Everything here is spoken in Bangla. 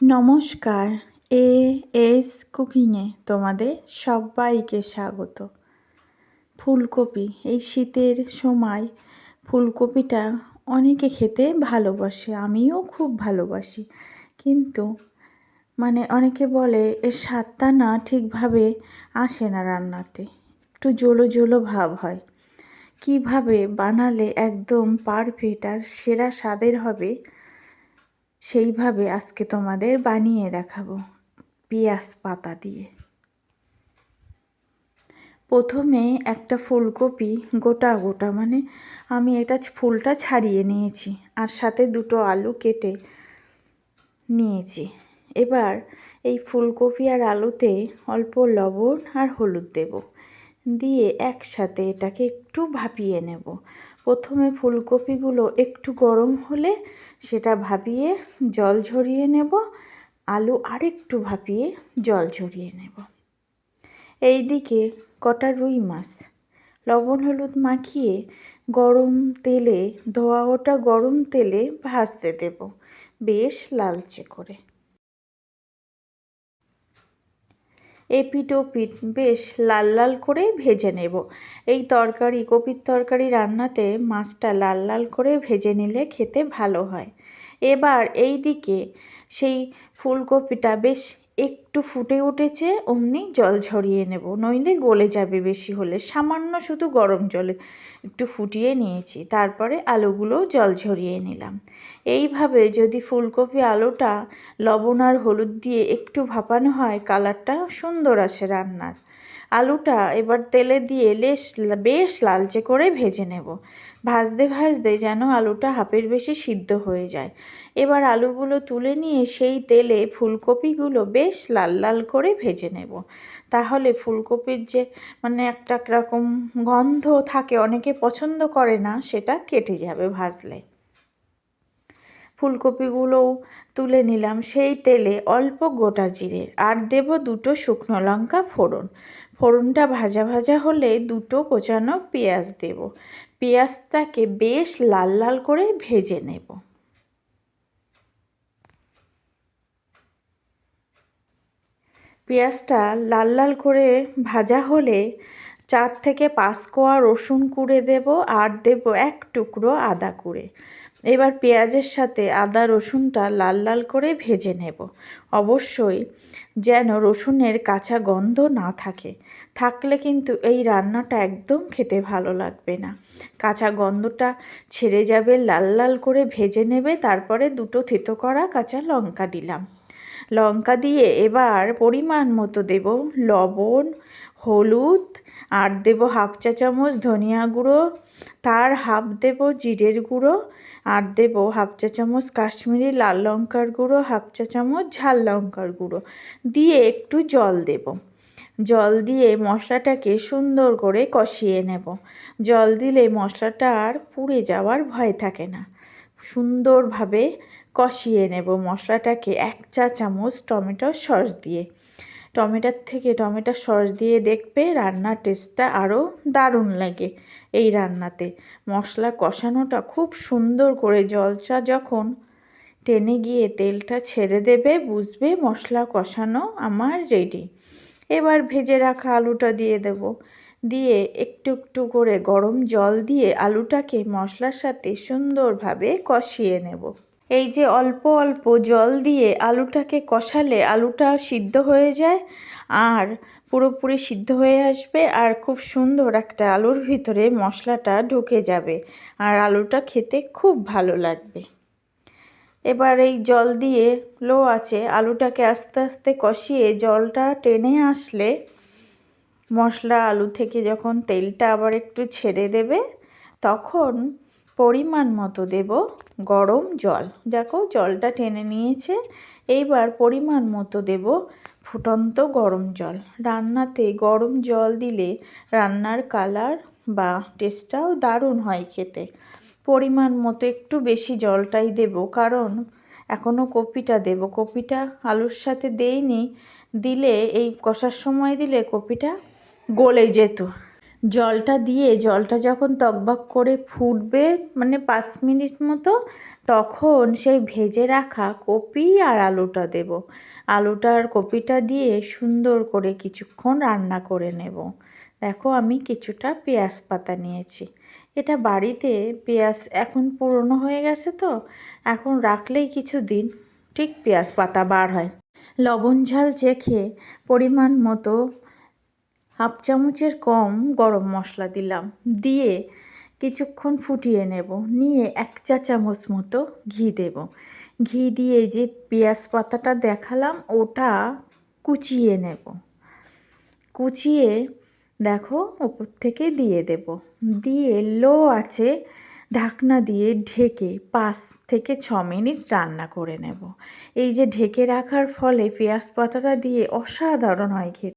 নমস্কার, এ এস কুকিংয়ে তোমাদের সবাইকে স্বাগত। ফুলকপি, এই শীতের সময় ফুলকপিটা অনেকে খেতে ভালোবাসে, আমিও খুব ভালোবাসি। কিন্তু মানে অনেকে বলে এর স্বাদটা না ঠিকভাবে আসে না রান্নাতে, একটু জোলো জোলো ভাব হয়। কীভাবে বানালে একদম পারফেক্ট আর সেরা স্বাদের হবে সেইভাবে আজকে তোমাদের বানিয়ে দেখাবো পেঁয়াজ পাতা দিয়ে। প্রথমে একটা ফুলকপি গোটা গোটা মানে আমি এটা ফুলটা ছাড়িয়ে নিয়েছি আর সাথে দুটো আলু কেটে নিয়েছি। এবার এই ফুলকপি আর আলুতে অল্প লবণ আর হলুদ দেব। দিয়ে একসাথে এটাকে একটু ভাপিয়ে নেব। প্রথমে ফুলকপিগুলো একটু গরম হলে সেটা ভাপিয়ে জল ঝরিয়ে নেব, আলু আরেকটু ভাপিয়ে জল ঝরিয়ে নেব। এই দিকে কটা রুই মাছ। লবণ হলুদ মাখিয়ে গরম তেলে, ধোয়া ওটা গরম তেলে ভাজতে দেব, বেশ লালচে করে। এপিট ওপিট বেশ লাল লাল করে ভেজে নেব। এই তরকারি, কপির তরকারি রান্নাতে মাছটা লাল লাল করে ভেজে নিলে খেতে ভালো হয়। এবার এই দিকে সেই ফুলকপিটা বেশ একটু ফুটে উঠেছে, অমনি জল ঝরিয়ে নেব। নইলে গলে যাবে বেশি হলে। সামান্য শুধু গরম জলে একটু ফুটিয়ে নিয়েছি। তারপরে আলুগুলো জল ঝরিয়ে নিলাম। এইভাবে যদি ফুলকপি আলুটা লবণ আর হলুদ দিয়ে একটু ভাপানো হয়, কালারটা সুন্দর আসে রান্নার। আলুটা এবার তেলে দিয়ে লেস, বেশ লালচে করে ভেজে নেব। ভাজতে ভাজতে যেন আলুটা হাফের বেশি সিদ্ধ হয়ে যায়। এবার আলুগুলো তুলে নিয়ে সেই তেলে ফুলকপিগুলো বেশ লাল লাল করে ভেজে নেব। তাহলে ফুলকপির যে মানে একটা রকম গন্ধ থাকে, অনেকে পছন্দ করে না, সেটা কেটে যাবে ভাজলে। ফুলকপিগুলোও তুলে নিলাম সেই তেলে অল্প গোটা জিরে আর দেব দুটো শুকনো লঙ্কা ফোড়ন। ফোড়নটা ভাজা ভাজা হলে দুটো কোচানো পেঁয়াজ দেব। পেঁয়াজটাকে বেশ লাল লাল করে ভেজে নেব। পেঁয়াজটা লাল লাল করে ভাজা হলে চার থেকে পাঁচ কোয়া রসুন কুড়ে দেব আর দেব এক টুকরো আদা কুড়ে। এবার পেঁয়াজের সাথে আদা, রসুনটা লাল লাল করে ভেজে নেব। অবশ্যই যেন রসুনের কাঁচা গন্ধ না থাকে। থাকলে কিন্তু এই রান্নাটা একদম খেতে ভালো লাগবে না। কাঁচা গন্ধটা ছেড়ে যাবে, লাল লাল করে ভেজে নেবে, তারপরে দুটো থেতো করা কাঁচা লঙ্কা দিলাম। লঙ্কা দিয়ে এবার পরিমাণ মতো দেব লবণ হলুদ, আর দেব হাফ চা চামচ ধনিয়া গুঁড়ো, তার হাফ দেব জিরের গুঁড়ো, আর দেব হাফ চা চামচ কাশ্মীরি লাল লঙ্কার গুঁড়ো, হাফ চা চামচ ঝাল লঙ্কার গুঁড়ো। দিয়ে একটু জল দেব। জল দিয়ে মশলাটাকে সুন্দর করে কষিয়ে নেব। জল দিলে মশলাটা আর পুড়ে যাওয়ার ভয় থাকে না। সুন্দরভাবে কষিয়ে নেব মশলাটাকে এক চা চামচ টমেটো সস দিয়ে। টমেটোর থেকে টমেটো সস দিয়ে দেখবে রান্নার টেস্টটা আরও দারুণ লাগে এই রান্নাতে। মশলা কষানোটা খুব সুন্দর করে জলটা যখন টেনে গিয়ে তেলটা ছেড়ে দেবে, বুঝবে মশলা কষানো আমার রেডি এবার ভেজে রাখা আলুটা দিয়ে দেব। দিয়ে একটু একটু করে গরম জল দিয়ে আলুটাকে মশলার সাথে সুন্দরভাবে কষিয়ে নেব। এই যে অল্প অল্প জল দিয়ে আলুটাকে কষালে আলুটা সিদ্ধ হয়ে যায় আর পুরোপুরি সিদ্ধ হয়ে আসবে আর খুব সুন্দর একটা আলুর ভিতরে মশলাটা ঢুকে যাবে আর আলুটা খেতে খুব ভালো লাগবে। এবার এই জল দিয়ে লো আছে আলুটাকে আস্তে আস্তে কষিয়ে জলটা টেনে আসলে মশলা আলু থেকে যখন তেলটা আবার একটু ছেড়ে দেবে, তখন পরিমাণ মতো দেব গরম জল। দেখো, জলটা টেনে নিয়েছে। এইবার পরিমাণ মতো দেব ফুটন্ত গরম জল। রান্নাতে গরম জল দিলে রান্নার কালার বা টেস্টটাও দারুণ হয় খেতে। পরিমাণ মতো একটু বেশি জলটাই দেব, কারণ এখনও কপিটা দেব। কপিটা আলুর সাথে দেইনি, দিলে এই কষার সময় দিলে কপিটা গলে যেত। জলটা দিয়ে, জলটা যখন তকবক করে ফুটবে মানে পাঁচ মিনিট মতো, তখন সেই ভেজে রাখা কপি আর আলুটা দেব। আলুটা আর কপিটা দিয়ে সুন্দর করে কিছুক্ষণ রান্না করে নেব। দেখো আমি কিছুটা পেঁয়াজ পাতা নিয়েছি। এটা বাড়িতে পেঁয়াজ এখন পুরনো হয়ে গেছে তো, এখন রাখলেই কিছু দিন ঠিক পেঁয়াজ পাতা বার হয়। লবণ ঝাল চেখে পরিমাণ মতো হাফ চামচের কম গরম মশলা দিলাম। দিয়ে কিছুক্ষণ ফুটিয়ে নেব। নিয়ে এক চা চামচ মতো ঘি দেব। ঘি দিয়ে যে পেঁয়াজ পাতাটা দেখালাম, ওটা কুচিয়ে নেব। কুচিয়ে দেখো, ওপর থেকে দিয়ে দেব। দিয়ে লো আছে ঢাকনা দিয়ে ঢেকে পাঁচ থেকে ছ মিনিট রান্না করে নেব। এই যে ঢেকে রাখার ফলে পেঁয়াজ পাতাটা দিয়ে অসাধারণ হয় খেতে।